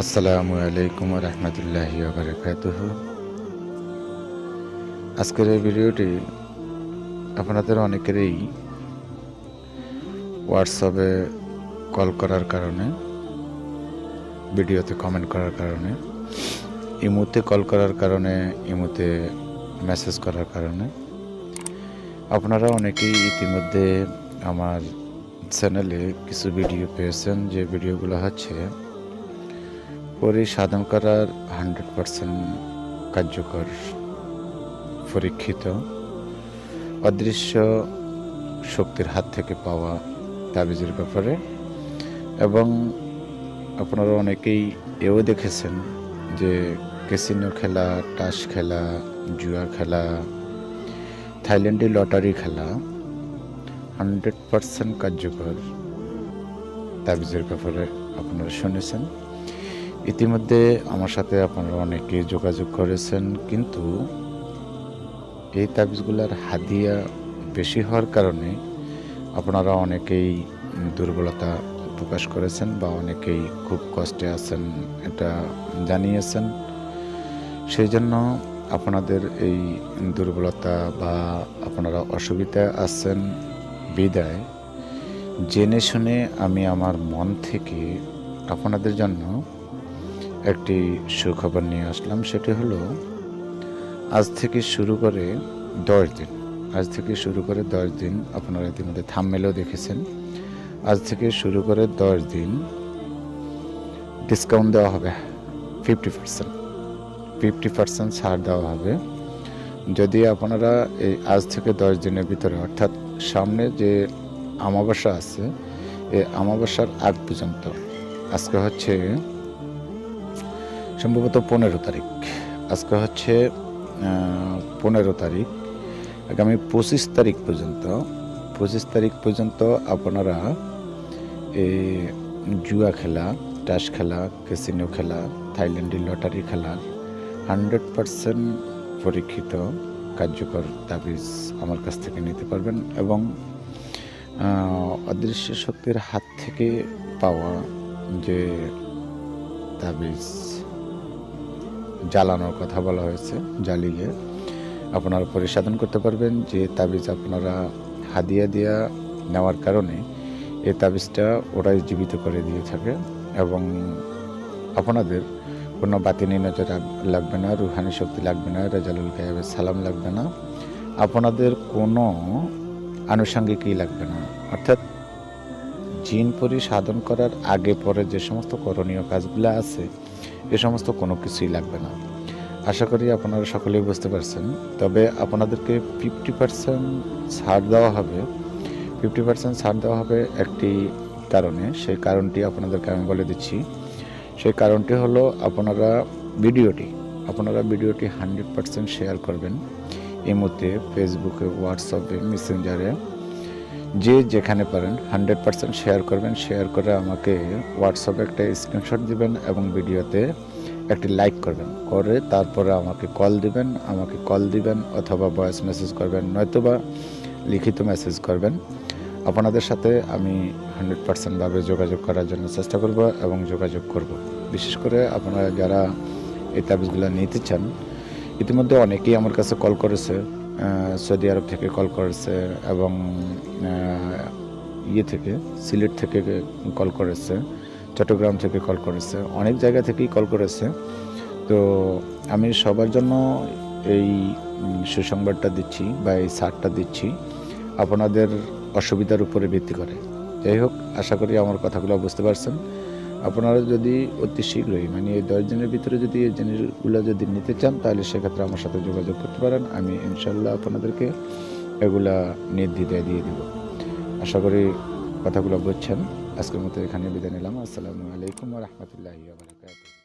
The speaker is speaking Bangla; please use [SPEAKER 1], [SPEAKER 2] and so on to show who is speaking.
[SPEAKER 1] আসসালামু আলাইকুম রহমতুল্লাহি বারকাতুহ আজকের এই ভিডিওটি আপনাদের অনেকেরই হোয়াটসঅ্যাপে কল করার কারণে, ভিডিওতে কমেন্ট করার কারণে, ইমুতে কল করার কারণে, ইমুতে মেসেজ করার কারণে। আপনারা অনেকেই ইতিমধ্যে আমার চ্যানেলে কিছু ভিডিও পেয়েছেন, যে ভিডিওগুলো হচ্ছে পরি সাধন করার হান্ড্রেড পারসেন্ট কার্যকর, পরীক্ষিত, অদৃশ্য শক্তির হাত থেকে পাওয়া তাবিজের ব্যাপারে। এবং আপনারা অনেকেই এও দেখেছেন যে ক্যাসিনো খেলা টাস খেলা, জুয়া খেলা থাইল্যান্ডে লটারি খেলা হান্ড্রেড পারসেন্ট কার্যকর তাবিজের ব্যাপারে আপনারা শুনেছেন। ইতিমধ্যে আমার সাথে আপনারা অনেকে যোগাযোগ করেছেন, কিন্তু এই তাবিজগুলোর হাদিয়া বেশি হওয়ার কারণে আপনারা অনেকেই দুর্বলতা প্রকাশ করেছেন বা অনেকেই খুব কষ্টে আছেন এটা জানিয়েছেন। সেই জন্য আপনাদের এই দুর্বলতা বা আপনারা অসুবিধায় আছেন বিদায়। জেনে শুনে আমি আমার মন থেকে আপনাদের জন্য একটি সুখবর নিয়ে আসলাম, সেটি হলো, আজ থেকে শুরু করে দশ দিন, আজ থেকে শুরু করে দশ দিন, আপনারা ইতিমধ্যে থামমেলেও দেখেছেন, আজ থেকে শুরু করে দশ দিন ডিসকাউন্ট দেওয়া হবে ফিফটি পার্সেন্ট ফিফটি পার্সেন্ট ছাড় দেওয়া হবে। যদি আপনারা এই আজ থেকে দশ দিনের ভিতরে, অর্থাৎ সামনে যে আমাবাসা আছে, এই আমাবাসার আগ পর্যন্ত, আজকে হচ্ছে সম্ভবত পনেরো তারিখ। আজকে হচ্ছে পনেরো তারিখ। আগামী পঁচিশ তারিখ পর্যন্ত, পঁচিশ তারিখ পর্যন্ত আপনারা এই জুয়া খেলা টাস খেলা ক্যাসিনো খেলা থাইল্যান্ডি লটারি খেলার হান্ড্রেড পারসেন্ট পরীক্ষিত কার্যকর তাবিজ আমার কাছ থেকে নিতে পারবেন এবং অদৃশ্য শক্তির হাত থেকে পাওয়া যে তাবিজ জ্বালানোর কথা বলা হয়েছে জ্বালিয়ে আপনারা পরিসাধন করতে পারবেন যে তাবিজ আপনারা হাদিয়া দিয়া নেওয়ার কারণে এই তাবিজটা ওরাই জীবিত করে দিয়ে থাকে এবং আপনাদের কোনো বাতিনি নজর লাগবে না, রুহানি শক্তি লাগবে না, রেজালুল কায়াবের সালাম লাগবে না, আপনাদের কোনো আনুষঙ্গিকই লাগবে না। অর্থাৎ জিন পরি সাধন করার আগে পরে যে সমস্ত করণীয় কাজগুলো আছে এ সমস্ত কোনো কিছুই লাগবে না। আশা করি আপনারা সকলেই বুঝতে পারছেন। তবে আপনাদেরকে ফিফটি পার্সেন্ট ছাড় দেওয়া হবে। ফিফটি পার্সেন্ট ছাড় দেওয়া হবে একটি কারণে। সেই কারণটি আপনাদেরকে আমি বলে দিচ্ছি। সেই কারণটি হলো আপনারা ভিডিওটি আপনারা ভিডিওটি হান্ড্রেড পার্সেন্ট শেয়ার করবেন। ইমোতে ফেসবুকে হোয়াটসঅ্যাপে মেসেঞ্জারে যে যেখানে পারেন হান্ড্রেড পার্সেন্ট শেয়ার করবেন। শেয়ার করে আমাকে হোয়াটসঅ্যাপে একটা স্ক্রিনশট দিবেন এবং ভিডিওতে একটি লাইক করবেন। করে তারপরে আমাকে কল দিবেন, আমাকে কল দিবেন অথবা ভয়েস মেসেজ করবেন, নয়তোবা লিখিত মেসেজ করবেন। আপনাদের সাথে আমি হান্ড্রেড পার্সেন্টভাবে যোগাযোগ করার জন্য চেষ্টা করব এবং যোগাযোগ করব। বিশেষ করে আপনারা যারা এই তাবিজগুলো নিতে চান, ইতিমধ্যে অনেকেই আমার কাছে কল করেছে। সৌদি আরব থেকে কল করেছে এবং ইয়ে থেকে, সিলেট থেকে কল করেছে, চট্টগ্রাম থেকে কল করেছে, অনেক জায়গা থেকেই কল করেছে। তো আমি সবার জন্য এই সুসংবাদটা দিচ্ছি বা এই সারটা দিচ্ছি, আপনাদের অসুবিধার উপরে ভিত্তি করে। যাই হোক, আশা করি আমার কথাগুলো বুঝতে পারছেন। আপনারা যদি অতি শীঘ্রই মানে এই দশ দিনের ভিতরে যদি এই জিনিসগুলো যদি নিতে চান, তাহলে সেক্ষেত্রে আমার সাথে যোগাযোগ করতে পারেন। আমি ইনশাল্লাহ আপনাদেরকে এগুলা নির্দ্বিধায় দিয়ে দেব। আশা করি কথাগুলো বুঝছেন। আজকের মতো এখানে বিদায় নিলাম। আসসালামু আলাইকুম রহমতুল্লাহ বারকাত